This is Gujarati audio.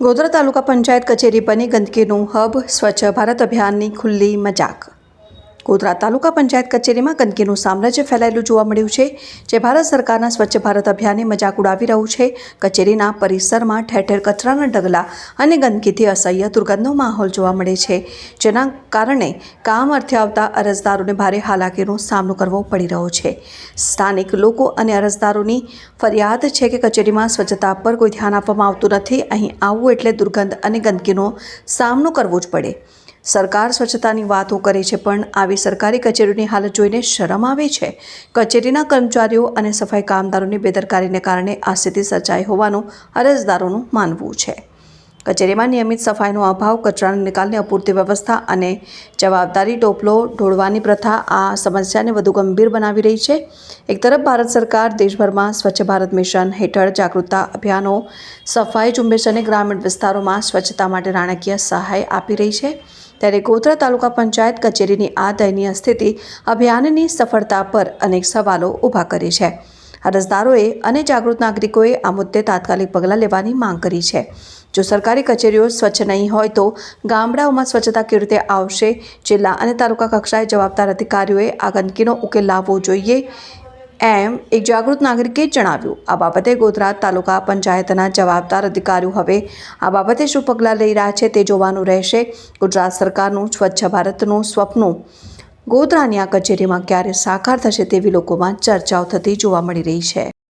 ગોધરા તાલુકા પંચાયત કચેરી બની ગંદકીનું હબ સ્વચ્છ ભારત અભિયાનની ખુલ્લી મજાક. ગોધરા તાલુકા પંચાયત કચેરીમાં ગંદકીનું સામ્રાજ્ય ફેલાયેલું જોવા મળ્યું છે, જે ભારત સરકારના સ્વચ્છ ભારત અભિયાને મજાક ઉડાવી રહ્યું છે. કચેરીના પરિસરમાં ઠેર ઠેર કચરાના ઢગલા અને ગંદકીથી અસહ્ય દુર્ગંધનો માહોલ જોવા મળે છે, જેના કારણે કામ અર્થે આવતા અરજદારોને ભારે હાલાકીનો સામનો કરવો પડી રહ્યો છે. સ્થાનિક લોકો અને અરજદારોની ફરિયાદ છે કે કચેરીમાં સ્વચ્છતા પર કોઈ ધ્યાન આપવામાં આવતું નથી, અહીં આવવું એટલે દુર્ગંધ અને ગંદકીનો સામનો કરવો જ પડે. સરકાર સ્વચ્છતાની વાતો કરે છે, પણ આવી સરકારી કચેરીઓની હાલત જોઈને શરમ આવે છે. કચેરીના કર્મચારીઓ અને સફાઈ કામદારોની બેદરકારીને કારણે આ સ્થિતિ સર્જાઈ હોવાનું અરજદારોનું માનવું છે. કચેરીમાં નિયમિત સફાઈનો અભાવ, કચરાના નિકાલની અપૂરતી વ્યવસ્થા અને જવાબદારી ટોપલો ઢોળવાની પ્રથા આ સમસ્યાને વધુ ગંભીર બનાવી રહી છે. એક તરફ ભારત સરકાર દેશભરમાં સ્વચ્છ ભારત મિશન હેઠળ જાગૃતતા અભિયાનો, સફાઈ ઝુંબેશ અને ગ્રામીણ વિસ્તારોમાં સ્વચ્છતા માટે નાણાકીય સહાય આપી રહી છે. ત્યારે ગોધરા તાલુકા પંચાયત કચેરીની આ દયનીય સ્થિતિ અભિયાનની સફળતા પર અનેક સવાલો ઊભા કરે છે. અરજદારોએ અને જાગૃત નાગરિકોએ આ મુદ્દે તાત્કાલિક પગલાં લેવાની માંગ કરી છે. જો સરકારી કચેરીઓ સ્વચ્છ નહીં હોય તો ગામડાઓમાં સ્વચ્છતા કેવી રીતે આવશે? જિલ્લા અને તાલુકા કક્ષાએ જવાબદાર અધિકારીઓએ આ ગંદકીનો ઉકેલ લાવવો જોઈએ. એમ એક જાગૃત નાગરિકે જણાવ્યું. આ બાબતે ગોધરા તાલુકા પંચાયતના જવાબદાર અધિકારીઓ હવે આ બાબતે શું પગલાં લઈ રહ્યા છે તે જોવાનું રહેશે. ગુજરાત સરકારનું સ્વચ્છ ભારતનું સ્વપ્નું ગોધરાની આ કચેરીમાં ક્યારે સાકાર થશે તેવી લોકોમાં ચર્ચાઓ થતી જોવા મળી રહી છે.